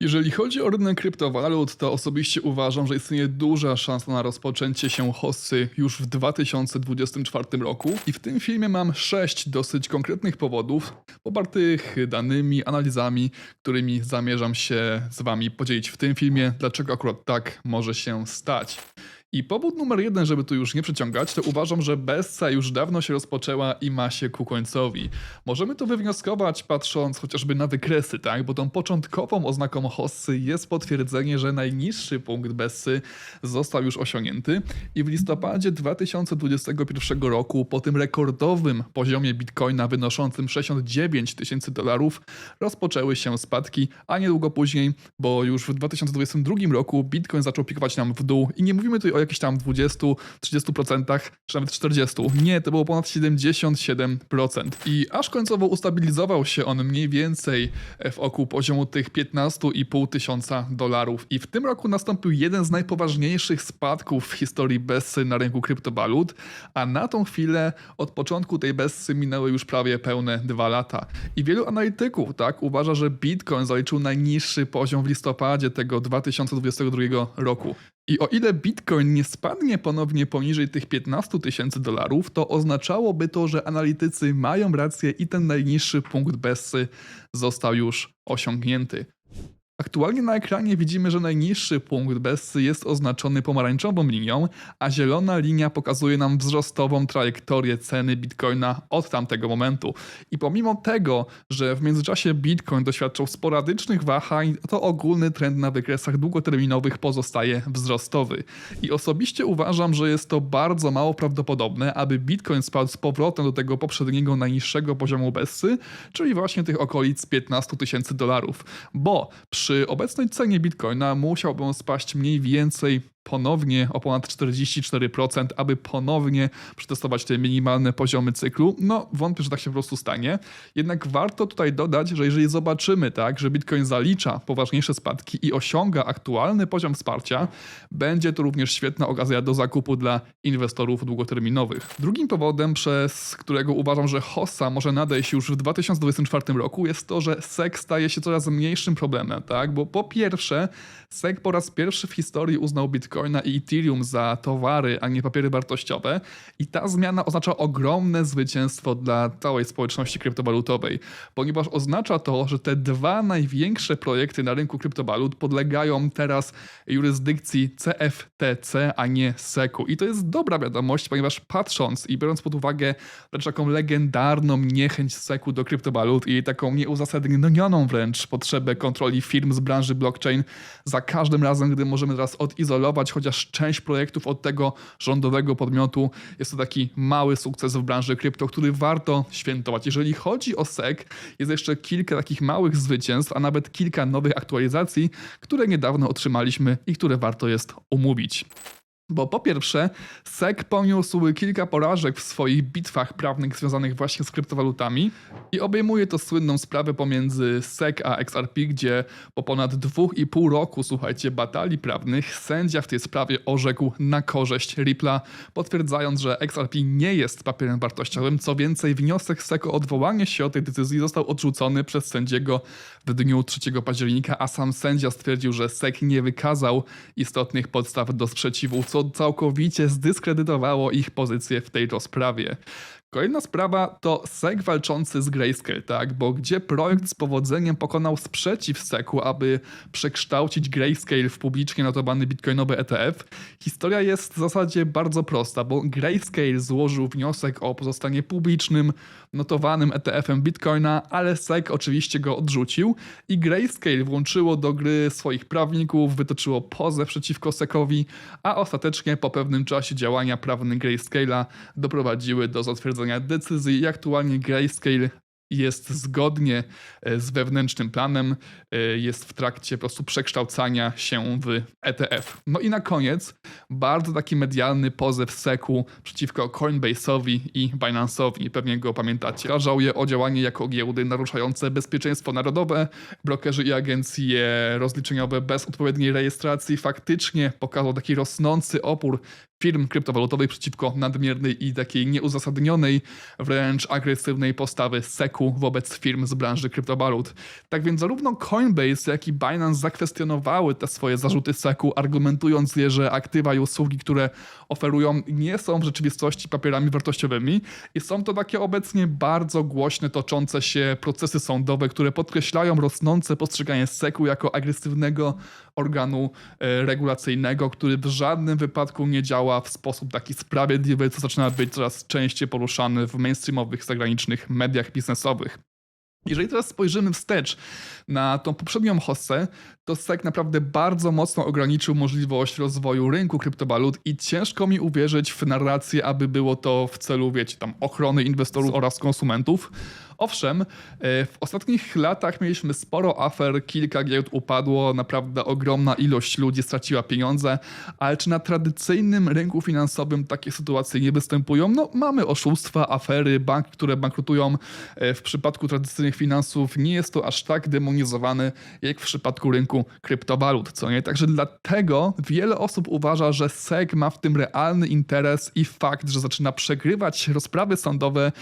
Jeżeli chodzi o rynek kryptowalut, to osobiście uważam, że istnieje duża szansa na rozpoczęcie się hossy już w 2024 roku. I w tym filmie mam sześć dosyć konkretnych powodów, popartych danymi, analizami, którymi zamierzam się z Wami podzielić w tym filmie, dlaczego akurat tak może się stać. I powód numer jeden, żeby tu już nie przeciągać, to uważam, że Bessa już dawno się rozpoczęła i ma się ku końcowi. Możemy to wywnioskować patrząc chociażby na wykresy, tak? Bo tą początkową oznaką hossy jest potwierdzenie, że najniższy punkt Bessy został już osiągnięty i w listopadzie 2021 roku po tym rekordowym poziomie Bitcoina wynoszącym 69 tysięcy dolarów rozpoczęły się spadki, a niedługo później, bo już w 2022 roku Bitcoin zaczął pikować nam w dół i nie mówimy tutaj o jakichś tam 20-30%, czy nawet 40%. Nie, to było ponad 77%. I aż końcowo ustabilizował się on mniej więcej w oku poziomu tych 15,5 tysiąca dolarów. I w tym roku nastąpił jeden z najpoważniejszych spadków w historii Bessy na rynku kryptowalut, a na tą chwilę od początku tej Bessy minęły już prawie pełne dwa lata. I wielu analityków tak uważa, że Bitcoin zaliczył najniższy poziom w listopadzie tego 2022 roku. I o ile Bitcoin nie spadnie ponownie poniżej tych 15 tysięcy dolarów, to oznaczałoby to, że analitycy mają rację i ten najniższy punkt Bessy został już osiągnięty. Aktualnie na ekranie widzimy, że najniższy punkt Bessy jest oznaczony pomarańczową linią, a zielona linia pokazuje nam wzrostową trajektorię ceny Bitcoina od tamtego momentu. I pomimo tego, że w międzyczasie Bitcoin doświadczał sporadycznych wahań, to ogólny trend na wykresach długoterminowych pozostaje wzrostowy. I osobiście uważam, że jest to bardzo mało prawdopodobne, aby Bitcoin spadł z powrotem do tego poprzedniego najniższego poziomu Bessy, czyli właśnie tych okolic 15 tysięcy dolarów. Bo przy przy obecnej cenie bitcoina musiałby on spaść mniej więcej ponownie o ponad 44%, aby ponownie przetestować te minimalne poziomy cyklu. No, wątpię, że tak się po prostu stanie. Jednak warto tutaj dodać, że jeżeli zobaczymy tak, że Bitcoin zalicza poważniejsze spadki i osiąga aktualny poziom wsparcia, będzie to również świetna okazja do zakupu dla inwestorów długoterminowych. Drugim powodem, przez którego uważam, że Hossa może nadejść już w 2024 roku, jest to, że SEC staje się coraz mniejszym problemem, tak? Bo po pierwsze, SEC po raz pierwszy w historii uznał Bitcoin Bitcoina i Ethereum za towary, a nie papiery wartościowe. I ta zmiana oznacza ogromne zwycięstwo dla całej społeczności kryptowalutowej, ponieważ oznacza to, że te dwa największe projekty na rynku kryptowalut podlegają teraz jurysdykcji CFTC, a nie SEC-u. I to jest dobra wiadomość, ponieważ patrząc i biorąc pod uwagę wręcz taką legendarną niechęć SEC-u do kryptowalut i taką nieuzasadnioną wręcz potrzebę kontroli firm z branży blockchain, za każdym razem, gdy możemy teraz odizolować chociaż część projektów od tego rządowego podmiotu. Jest to taki mały sukces w branży krypto, który warto świętować. Jeżeli chodzi o SEC, jest jeszcze kilka takich małych zwycięstw, a nawet kilka nowych aktualizacji, które niedawno otrzymaliśmy i które warto jest omówić. Bo po pierwsze, SEC poniósł kilka porażek w swoich bitwach prawnych związanych właśnie z kryptowalutami i obejmuje to słynną sprawę pomiędzy SEC a XRP, gdzie po ponad dwóch i pół roku, słuchajcie, batalii prawnych, sędzia w tej sprawie orzekł na korzyść Ripple'a, potwierdzając, że XRP nie jest papierem wartościowym. Co więcej, wniosek SEC o odwołanie się od tej decyzji został odrzucony przez sędziego w dniu 3 października, a sam sędzia stwierdził, że SEC nie wykazał istotnych podstaw do sprzeciwu, co całkowicie zdyskredytowało ich pozycję w tej rozprawie. Kolejna sprawa to SEC walczący z Grayscale, tak? Bo gdzie projekt z powodzeniem pokonał sprzeciw SEC-u, aby przekształcić Grayscale w publicznie notowany bitcoinowy ETF, historia jest w zasadzie bardzo prosta, bo Grayscale złożył wniosek o pozostanie publicznym, notowanym ETF-em bitcoina, ale SEC oczywiście go odrzucił i Grayscale włączyło do gry swoich prawników, wytoczyło pozew przeciwko SEC-owi, a ostatecznie po pewnym czasie działania prawne Grayscale'a doprowadziły do zatwierdzenia decyzji i aktualnie Grayscale jest zgodnie e, z wewnętrznym planem, e, jest w trakcie po prostu przekształcania się w ETF. No i na koniec bardzo taki medialny pozew SEC-u przeciwko Coinbase'owi i Binance'owi. Pewnie go pamiętacie. Oskarżał je o działanie jako giełdy naruszające bezpieczeństwo narodowe. Brokerzy i agencje rozliczeniowe bez odpowiedniej rejestracji faktycznie pokazał taki rosnący opór firm kryptowalutowych przeciwko nadmiernej i takiej nieuzasadnionej, wręcz agresywnej postawy SEC-u wobec firm z branży kryptowalut. Tak więc zarówno Coinbase, jak i Binance zakwestionowały te swoje zarzuty SEC-u, argumentując je, że aktywa i usługi, które oferują, nie są w rzeczywistości papierami wartościowymi i są to takie obecnie bardzo głośne, toczące się procesy sądowe, które podkreślają rosnące postrzeganie SEC-u jako agresywnego organu e, regulacyjnego, który w żadnym wypadku nie działa w sposób taki sprawiedliwy, co zaczyna być coraz częściej poruszany w mainstreamowych zagranicznych mediach biznesowych. Jeżeli teraz spojrzymy wstecz na tą poprzednią hossę, to SEC naprawdę bardzo mocno ograniczył możliwość rozwoju rynku kryptowalut i ciężko mi uwierzyć w narrację, aby było to w celu, wiecie, tam ochrony inwestorów oraz konsumentów. Owszem, e, w ostatnich latach mieliśmy sporo afer, kilka giełd upadło, naprawdę ogromna ilość ludzi straciła pieniądze, ale czy na tradycyjnym rynku finansowym takie sytuacje nie występują? No, mamy oszustwa, afery, banki, które bankrutują. E, W przypadku tradycyjnych finansów nie jest to aż tak demonizowane jak w przypadku rynku kryptowalut, co nie? Także dlatego wiele osób uważa, że SEC ma w tym realny interes i fakt, że zaczyna przegrywać rozprawy sądowe,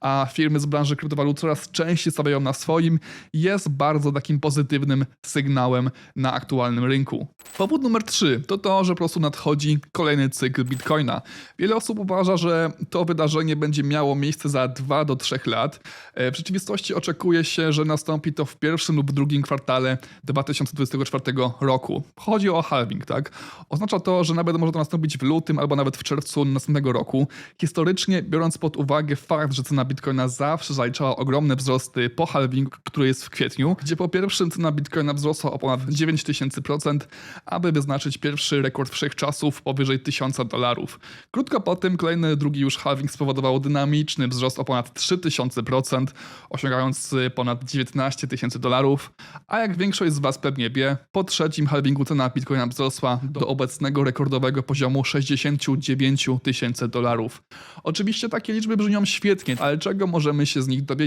a firmy z branży kryptowalut coraz częściej stawiają na swoim, jest bardzo takim pozytywnym sygnałem na aktualnym rynku. Powód numer 3 to to, że po prostu nadchodzi kolejny cykl Bitcoina. Wiele osób uważa, że to wydarzenie będzie miało miejsce za 2 do 3 lat. E, W rzeczywistości oczekuje się, że nastąpi to w pierwszym lub drugim kwartale 2024 roku. Chodzi o halving, tak? Oznacza to, że nawet może to nastąpić w lutym albo nawet w czerwcu następnego roku. Historycznie, biorąc pod uwagę fakt, że cena Bitcoina zawsze zaliczała ogromne wzrosty po halvingu, który jest w kwietniu, gdzie po pierwszym cena Bitcoina wzrosła o ponad 9000%, aby wyznaczyć pierwszy rekord wszechczasów powyżej 1000 dolarów. Krótko po tym kolejny drugi już halving spowodował dynamiczny wzrost o ponad 3000%, osiągając ponad 19 tysięcy dolarów, a jak większość z Was pewnie wie, po trzecim halvingu cena Bitcoina wzrosła do obecnego rekordowego poziomu 69 tysięcy dolarów. Oczywiście takie liczby brzmią świetnie, ale czego możemy się z nich dowiedzieć?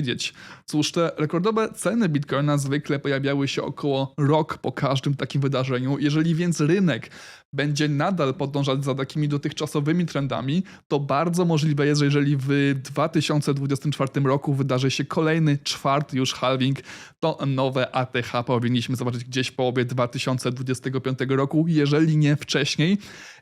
Cóż, te rekordowe ceny Bitcoina zwykle pojawiały się około rok po każdym takim wydarzeniu. Jeżeli więc rynek będzie nadal podążać za takimi dotychczasowymi trendami, to bardzo możliwe jest, że jeżeli w 2024 roku wydarzy się kolejny, czwarty już halving, to nowe ATH powinniśmy zobaczyć gdzieś w połowie 2025 roku, jeżeli nie wcześniej.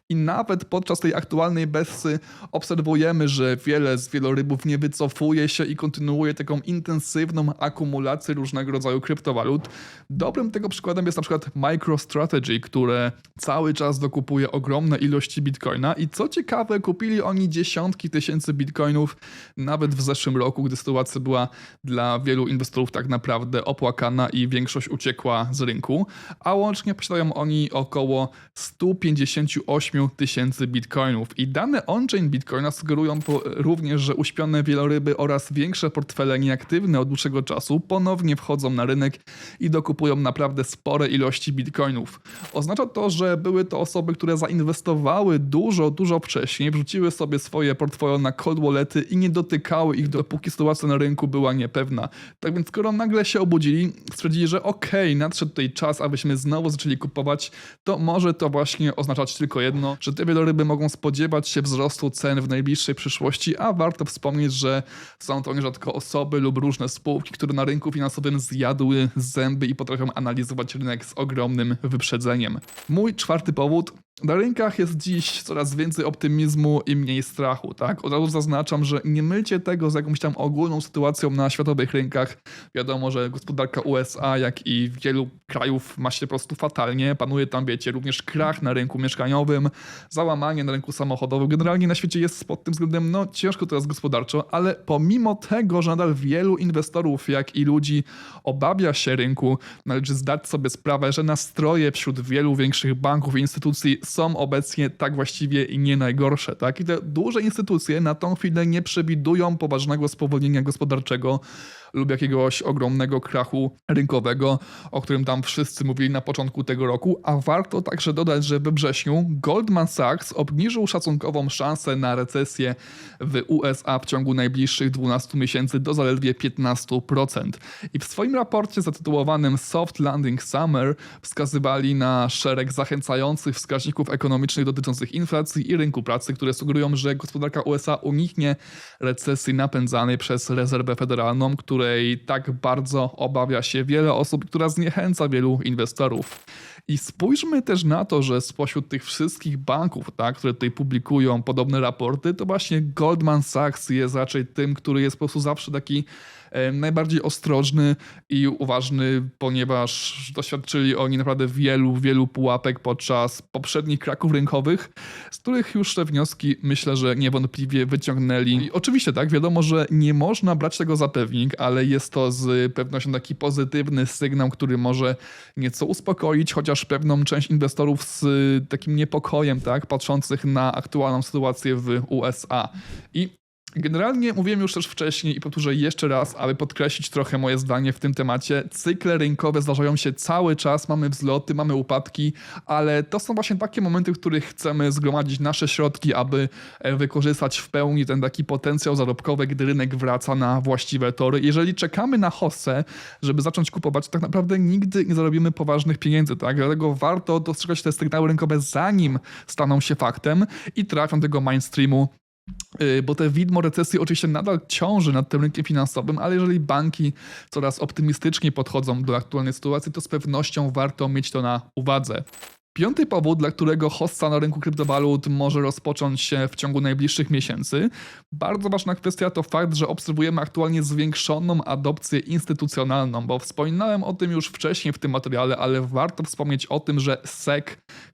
I nawet podczas tej aktualnej bessy obserwujemy, że wiele z wielorybów nie wycofuje się i kontynuuje taką intensywną akumulację różnego rodzaju kryptowalut. Dobrym tego przykładem jest na przykład MicroStrategy, które cały czas dokupuje ogromne ilości bitcoina i co ciekawe, kupili oni dziesiątki tysięcy bitcoinów nawet w zeszłym roku, gdy sytuacja była dla wielu inwestorów tak naprawdę opłakana i większość uciekła z rynku, a łącznie posiadają oni około 158 tysięcy bitcoinów. I dane on-chain bitcoina sugerują również, że uśpione wieloryby oraz większe portfele nieaktywne od dłuższego czasu ponownie wchodzą na rynek i dokupują naprawdę spore ilości bitcoinów. Oznacza to, że były to osoby, które zainwestowały dużo, dużo wcześniej, wrzuciły sobie swoje portfolio na cold wallety i nie dotykały ich, dopóki sytuacja na rynku była niepewna. Tak więc skoro nagle się obudzili, stwierdzili, że okej, okay, nadszedł tutaj czas, abyśmy znowu zaczęli kupować, to może to właśnie oznaczać tylko jedno, że te wieloryby mogą spodziewać się wzrostu cen w najbliższej przyszłości, a warto wspomnieć, że są to nierzadko osoby lub różne spółki, które na rynku finansowym zjadły zęby i potrafią analizować rynek z ogromnym wyprzedzeniem. Mój czwarty powód na rynkach jest dziś coraz więcej optymizmu i mniej strachu, tak? Od razu zaznaczam, że nie mylcie tego z jakąś tam ogólną sytuacją na światowych rynkach. Wiadomo, że gospodarka USA, jak i wielu krajów ma się po prostu fatalnie. Panuje tam, wiecie, również krach na rynku mieszkaniowym, załamanie na rynku samochodowym. Generalnie na świecie jest pod tym względem, no ciężko teraz gospodarczo, ale pomimo tego, że nadal wielu inwestorów, jak i ludzi obawia się rynku, należy zdać sobie sprawę, że nastroje wśród wielu większych banków i instytucji są obecnie tak właściwie nie najgorsze. Tak? I te duże instytucje na tą chwilę nie przewidują poważnego spowolnienia gospodarczego lub jakiegoś ogromnego krachu rynkowego, o którym tam wszyscy mówili na początku tego roku, a warto także dodać, że we wrześniu Goldman Sachs obniżył szacunkową szansę na recesję w USA w ciągu najbliższych 12 miesięcy do zaledwie 15%. I w swoim raporcie zatytułowanym Soft Landing Summer wskazywali na szereg zachęcających wskaźników ekonomicznych dotyczących inflacji i rynku pracy, które sugerują, że gospodarka USA uniknie recesji napędzanej przez rezerwę federalną, której tak bardzo obawia się wiele osób, która zniechęca wielu inwestorów. I spójrzmy też na to, że spośród tych wszystkich banków, tak, które tutaj publikują podobne raporty, to właśnie Goldman Sachs jest raczej tym, który jest po prostu zawsze taki e, najbardziej ostrożny i uważny, ponieważ doświadczyli oni naprawdę wielu, wielu pułapek podczas poprzednich kraków rynkowych, z których już te wnioski myślę, że niewątpliwie wyciągnęli. I oczywiście tak, wiadomo, że nie można brać tego za pewnik, ale jest to z pewnością taki pozytywny sygnał, który może nieco uspokoić chociaż pewną część inwestorów z takim niepokojem, tak, patrzących na aktualną sytuację w USA. I Generalnie mówiłem już też wcześniej i powtórzę jeszcze raz, aby podkreślić trochę moje zdanie w tym temacie. Cykle rynkowe zdarzają się cały czas, mamy wzloty, mamy upadki, ale to są właśnie takie momenty, w których chcemy zgromadzić nasze środki, aby e, wykorzystać w pełni ten taki potencjał zarobkowy, gdy rynek wraca na właściwe tory. Jeżeli czekamy na hossę, żeby zacząć kupować, to tak naprawdę nigdy nie zarobimy poważnych pieniędzy, tak? Dlatego warto dostrzegać te sygnały rynkowe zanim staną się faktem i trafią tego mainstreamu bo te widmo recesji oczywiście nadal ciąży nad tym rynkiem finansowym, ale jeżeli banki coraz optymistycznie podchodzą do aktualnej sytuacji, to z pewnością warto mieć to na uwadze. Piąty powód, dla którego hossa na rynku kryptowalut może rozpocząć się w ciągu najbliższych miesięcy, bardzo ważna kwestia to fakt, że obserwujemy aktualnie zwiększoną adopcję instytucjonalną, bo wspominałem o tym już wcześniej w tym materiale, ale warto wspomnieć o tym, że SEC,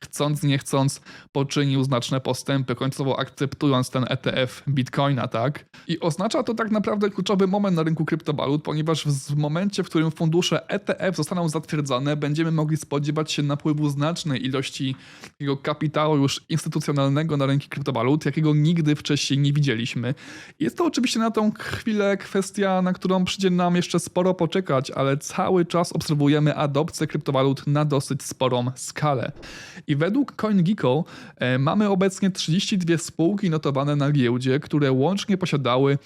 chcąc nie chcąc, poczynił znaczne postępy, końcowo akceptując ten ETF Bitcoina, tak? I oznacza to tak naprawdę kluczowy moment na rynku kryptowalut, ponieważ w momencie, w którym fundusze ETF zostaną zatwierdzone, będziemy mogli spodziewać się napływu znacznej ilości takiego kapitału już instytucjonalnego na rynki kryptowalut, jakiego nigdy wcześniej nie widzieliśmy. Jest to oczywiście na tą chwilę kwestia, na którą przyjdzie nam jeszcze sporo poczekać, ale cały czas obserwujemy adopcję kryptowalut na dosyć sporą skalę. I według CoinGecko e, mamy obecnie 32 spółki notowane na giełdzie, które łącznie posiadały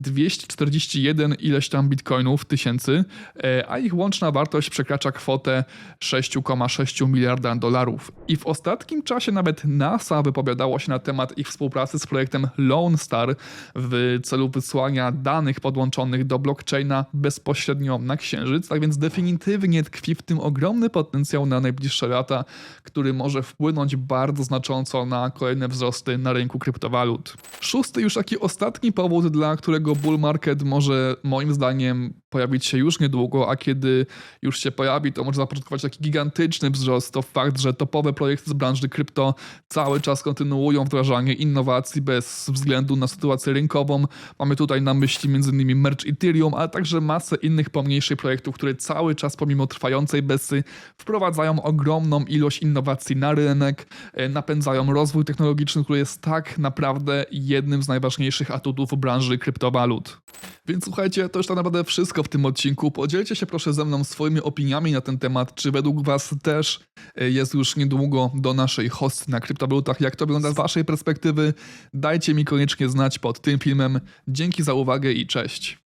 241 ileś tam bitcoinów tysięcy, e, a ich łączna wartość przekracza kwotę 6,6 miliarda dolarów. I w ostatnim czasie nawet NASA wypowiadało się na temat ich współpracy z projektem Lone Star w celu wysłania danych podłączonych do blockchaina bezpośrednio na Księżyc, tak więc definitywnie tkwi w tym ogromny potencjał na najbliższe lata, który może wpłynąć bardzo znacząco na kolejne wzrosty na rynku kryptowalut. Szósty już taki ostatni powód, dla którego tego bull market może moim zdaniem pojawić się już niedługo, a kiedy już się pojawi, to może zapoczątkować taki gigantyczny wzrost. To fakt, że topowe projekty z branży krypto cały czas kontynuują wdrażanie innowacji bez względu na sytuację rynkową. Mamy tutaj na myśli m.in. Merge Ethereum, ale także masę innych pomniejszych projektów, które cały czas pomimo trwającej besy wprowadzają ogromną ilość innowacji na rynek, e, napędzają rozwój technologiczny, który jest tak naprawdę jednym z najważniejszych atutów branży kryptowalut. Więc słuchajcie, to już tak naprawdę wszystko w tym odcinku. Podzielcie się proszę ze mną swoimi opiniami na ten temat. Czy według Was też e, jest już niedługo do naszej hosty na kryptowalutach? Jak to wygląda z Waszej perspektywy? Dajcie mi koniecznie znać pod tym filmem. Dzięki za uwagę i cześć.